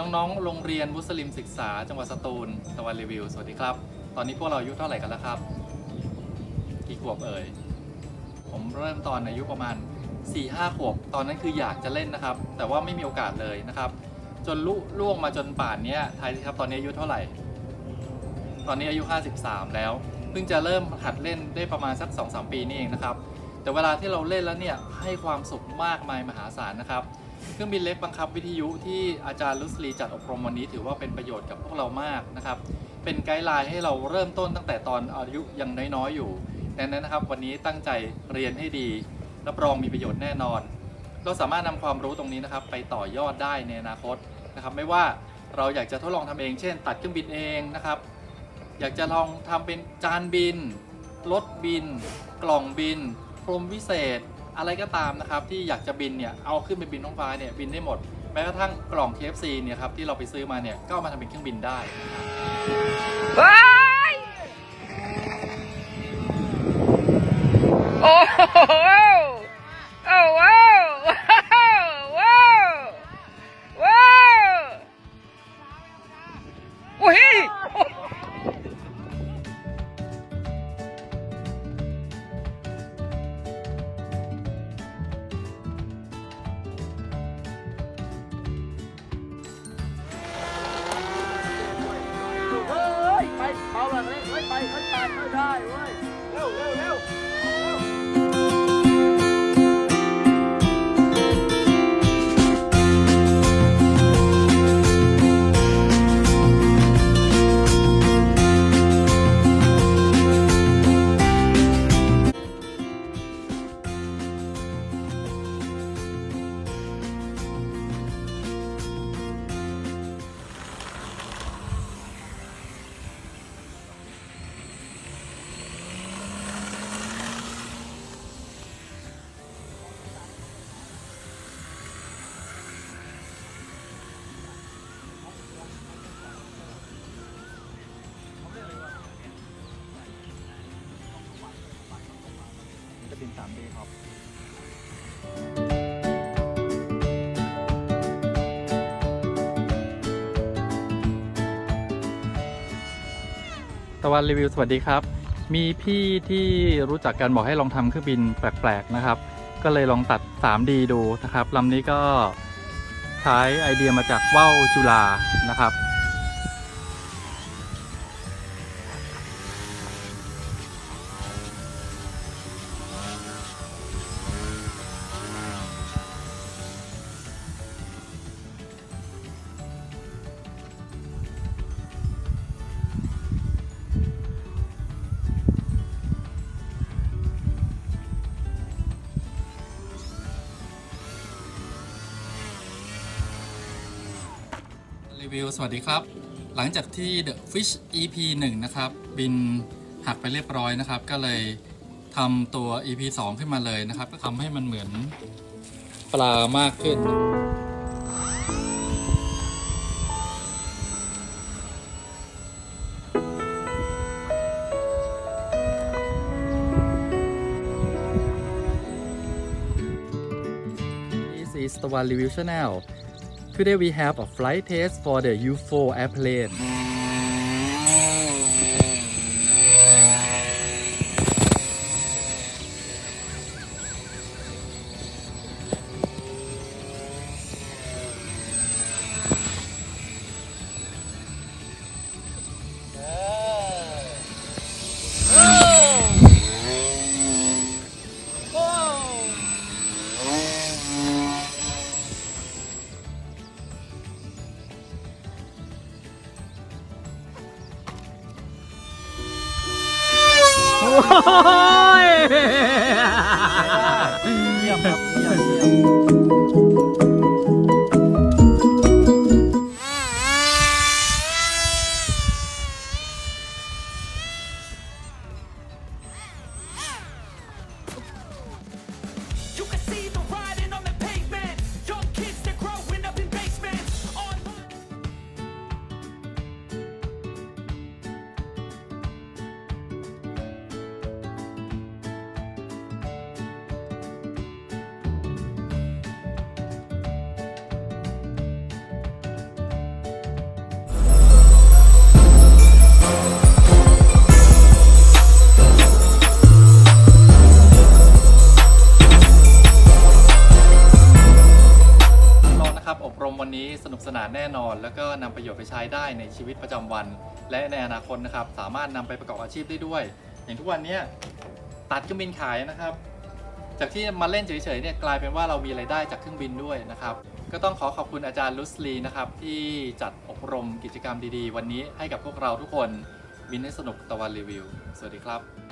น้องๆ โรงเรียนมุสลิมศึกษา จังหวัดสตูล ตะวันรีวิว สวัสดีครับ ตอนนี้พวกเราอายุเท่าไหร่กันแล้วครับ กี่ขวบเอ่ย ผมเริ่มตอนอายุประมาณ 4-5 ขวบ ตอนนั้นคืออยากจะเล่นนะครับ แต่ว่าไม่มีโอกาสเลยนะครับ จนลุล่วงมาจนป่านนี้ทายสิครับ ตอนนี้อายุเท่าไหร่ ตอนนี้อายุ 53 แล้ว เพิ่งจะเริ่มหัดเล่นได้ประมาณสัก 2-3 ปีนี่เองนะครับ แต่เวลาที่เราเล่นแล้วเนี่ยให้ความสุขมากมายมหาศาลนะครับ เครื่องบินเล็กบังคับวิทยุที่อาจารย์ลุสลีจัดอบรมวันนี้ถือว่าเป็นประโยชน์กับพวกเรามากนะครับ เป็นไกด์ไลน์ให้เราเริ่มต้นตั้งแต่ตอนอายุยังน้อยๆอยู่ดังนั้นนะครับ วันนี้ตั้งใจเรียนให้ดีรับรองมีประโยชน์แน่นอน เราสามารถนำความรู้ตรงนี้นะครับ ไปต่อยอดได้ในอนาคตนะครับ ไม่ว่าเราอยากจะทดลองทำเองเช่น ตัดเครื่องบินเองนะครับ อยากจะลองทำเป็นจานบินรถบิน กล่องบินพรมวิเศษ อะไรก็ตามนะครับที่อยากจะบินเนี่ยเอาขึ้นไปบินท้องฟ้าเนี่ยบินได้หมด แม้กระทั่งกล่อง KFC เนี่ยครับที่เราไปซื้อมาเนี่ยก็เอามาทำเป็นเครื่องบินได้นะครับว้ายโอ้โห เอาแบบนี้เฮ้ยไปเฮ้ยไปไม่ได้เว้ย เร็วเร็วเร็ว ครับตะวันรีวิวสวัสดีครับ มีพี่ที่รู้จักกันบอกให้ลองทำเครื่องบินแปลกๆนะครับ ก็เลยลองตัด 3D ดูนะครับลำนี้ก็ใช้ไอเดียมาจากว่าวจุฬานะครับ รีวิวสวัสดีครับ หลังจากที่ The Fish EP 1 นะครับ บินหักไปเรียบร้อยนะครับ ก็เลยทำตัว EP 2 ขึ้นมาเลยนะครับ ก็ทำให้มันเหมือนปลามากขึ้น This is the One Review Channel. Today we have a flight test for the UFO airplane. 哈 哈 สนุกสนานแน่นอน แล้วก็นำประโยชน์ไปใช้ได้ในชีวิตประจำวัน และในอนาคตนะครับ สามารถนำไปประกอบอาชีพได้ด้วย อย่างทุกวันเนี้ยตัดเครื่องบินขายนะครับ จากที่มาเล่นเฉยๆเนี่ยกลายเป็นว่าเรามีรายได้จากเครื่องบินด้วยนะครับ ก็ต้องขอขอบคุณอาจารย์ลุสลีนะครับ ที่จัดอบรมกิจกรรมดีๆ วันนี้ให้กับพวกเราทุกคนบินให้สนุกตะวันรีวิว สวัสดีครับ